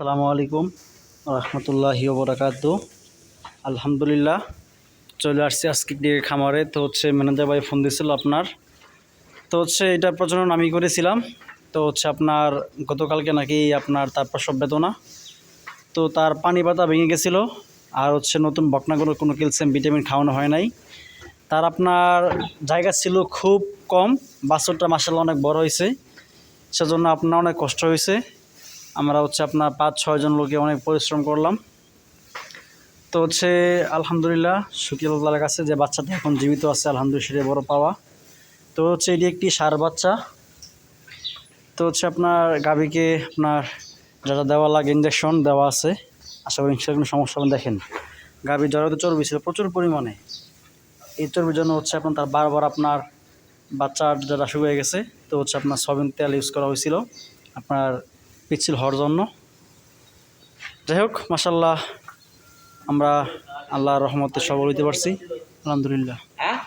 আসসালামু আলাইকুম রহমতুল্লাহি বরাকাত আলহামদুলিল্লাহ, চলে আসছি আজকে দিয়ে খামারে। তো হচ্ছে ম্যানেজার ভাই ফোন দিয়েছিল আপনার। তো হচ্ছে এটা প্রচলন আমি করেছিলাম। তো হচ্ছে আপনার গতকালকে নাকি আপনার তার প্রসব বেদনা। তো তার পানি পাতা ভেঙে গেছিল। আর হচ্ছে নতুন বকনাগুলো কোনো ক্যালসিয়াম, ভিটামিন খাওয়ানো হয় নাই। তার আপনার জায়গা ছিল খুব কম। বাছরটা মাসাল্লাহ অনেক বড় হয়েছে। সেজন্য আপনার অনেক কষ্ট হয়েছে। আমরা হচ্ছে আপনার পাঁচ ছয়জন লোকে অনেক পরিশ্রম করলাম। তো হচ্ছে আলহামদুলিল্লাহ শুকিল আল্লাহর কাছে যে বাচ্চাটা এখন জীবিত আছে, আলহামদুলিল্লাহ সেটা বড় পাওয়া। তো হচ্ছে এটি একটি সার বাচ্চা। তো হচ্ছে আপনার গাভীকে আপনার যারা দেওয়া লাগে ইঞ্জেকশন দেওয়া আছে। আশা করি কোনো সমস্যা। দেখেন গাভীর জ্বরে চর্বি ছিল, প্রচুর পরিমাণে। এই চর্বির জন্য হচ্ছে আপনার তার বারবার আপনার বাচ্চার যারা শুকিয়ে গেছে, তো হচ্ছে আপনার সবিন তেল ইউজ করা হয়েছিল। আপনার পিচ্ছিল হওয়ার জন্য। যাই হোক মাসাল্লাহ আমরা আল্লাহর রহমতে সবল হইতে পারছি। আলহামদুলিল্লাহ। হ্যাঁ?